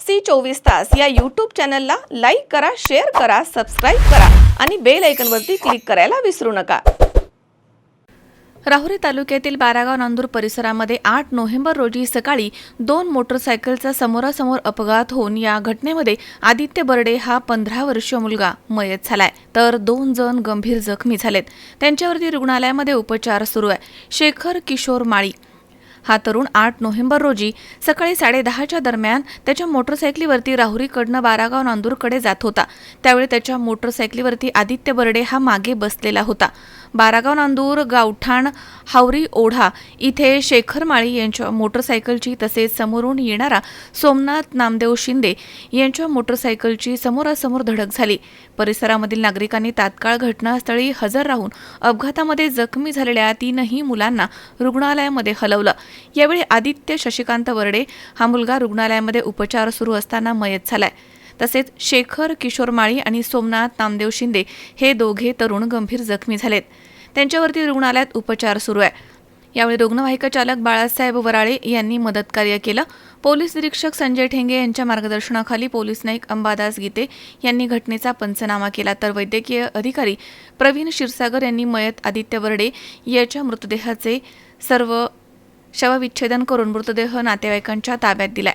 C चोवीस तास या यूट्यूब चॅनलला लाईक करा शेअर करा सबस्क्राईब करा आणि बेल आयकनवरती क्लिक करायला विसरू नका. राहुरी तालुक्यातील बारागाव नांदूर परिसरामध्ये आठ नोव्हेंबर रोजी सकाळी दोन मोटरसायकलचा समोरासमोर अपघात होऊन या घटनेमध्ये आदित्य बर्डे हा पंधरा वर्षीय मुलगा मयत झालाय. तर दोन जण गंभीर जखमी झालेत. त्यांच्यावरती रुग्णालयामध्ये उपचार सुरू आहे. शेखर किशोर माळी हा तरुण आठ नोव्हेंबर रोजी सकाळी साडेदहाच्या दरम्यान त्याच्या मोटरसायकलीवरती राहुरीकडनं बारागाव नांदूरकडे जात होता. त्यावेळी त्याच्या मोटरसायकलीवरती आदित्य बर्डे हा मागे बसलेला होता. बारागाव नांदूर गावठाण हावरी ओढा इथे शेखर माळी यांच्या मोटरसायकलची तसेच समोरून येणारा सोमनाथ नामदेव शिंदे यांच्या मोटरसायकलची समोरासमोर धडक झाली. परिसरामधील नागरिकांनी तात्काळ घटनास्थळी हजर राहून अपघातामध्ये जखमी झालेल्या तीनही मुलांना रुग्णालयामध्ये हलवलं. यावेळी आदित्य शशिकांत वर्डे हा मुलगा रुग्णालयामध्ये उपचार सुरू असताना मयत झालाय. तसेच शेखर किशोर माळी आणि सोमनाथ नामदेव शिंदे हे दोघे तरुण गंभीर जखमी झालेत. त्यांच्यावरती रुग्णालयात उपचार सुरू आहे. यावेळी रुग्णवाहिका चालक बाळासाहेब वराळे यांनी मदतकार्य केलं. पोलीस निरीक्षक संजय ठेंगे यांच्या मार्गदर्शनाखाली पोलीस नाईक अंबादास गीते यांनी घटनेचा पंचनामा केला तर वैद्यकीय अधिकारी प्रवीण क्षीरसागर यांनी मयत आदित्य वरडे याच्या मृतदेहाचे सर्व शवविच्छेदन करून मृतदेह नातेवाईकांच्या ताब्यात दिलाय.